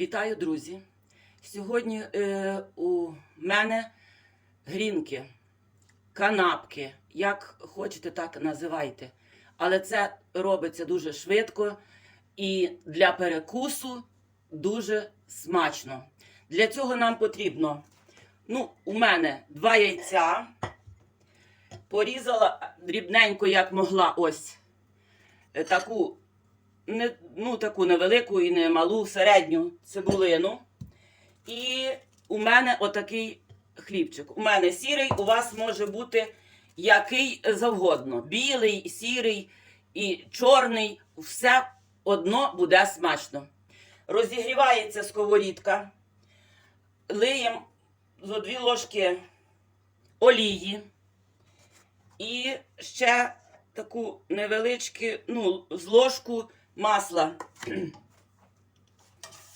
Вітаю, друзі! Сьогодні е, у мене грінки, канапки, як хочете, так називайте. Але це робиться дуже швидко і для перекусу дуже смачно. Для цього нам потрібно, ну, у мене два яйця. Порізала дрібненько, як могла, ось е, таку не, ну, таку невелику і не малу, середню цибулину. І у мене отакий хлібчик. У мене сірий, у вас може бути який завгодно. Білий, сірий і чорний. Все одно буде смачно. Розігрівається сковорідка. Лиємо зо дві ложки олії. І ще таку невеличку, ну, з ложку масла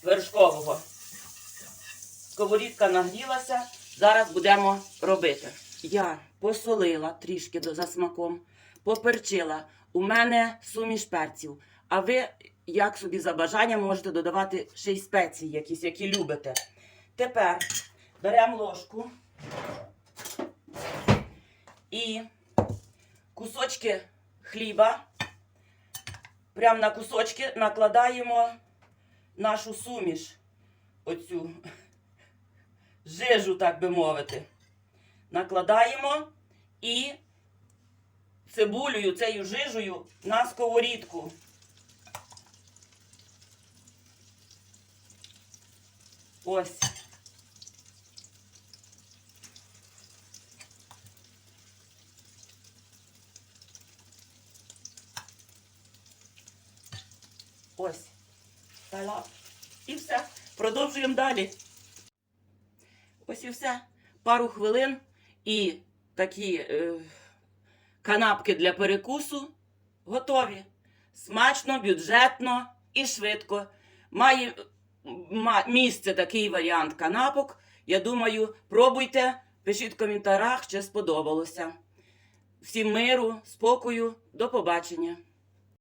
вершкового. Сковорідка нагрілася, зараз будемо робити. Я посолила трішки за смаком, поперчила. У мене суміш перців. А ви, як собі за бажанням, можете додавати ще й спеції якісь, які любите. Тепер беремо ложку і кусочки хліба. Прямо на кусочки накладаємо нашу суміш, оцю жижу, так би мовити. Накладаємо і цибулею, цією жижею на сковорідку. Ось. Ось. Та-ла. І все. Продовжуємо далі. Ось і все. Пару хвилин і такі е, канапки для перекусу готові. Смачно, бюджетно і швидко. Має ма- місце такий варіант канапок. Я думаю, пробуйте, пишіть в коментарях, чи сподобалося. Всім миру, спокою, до побачення.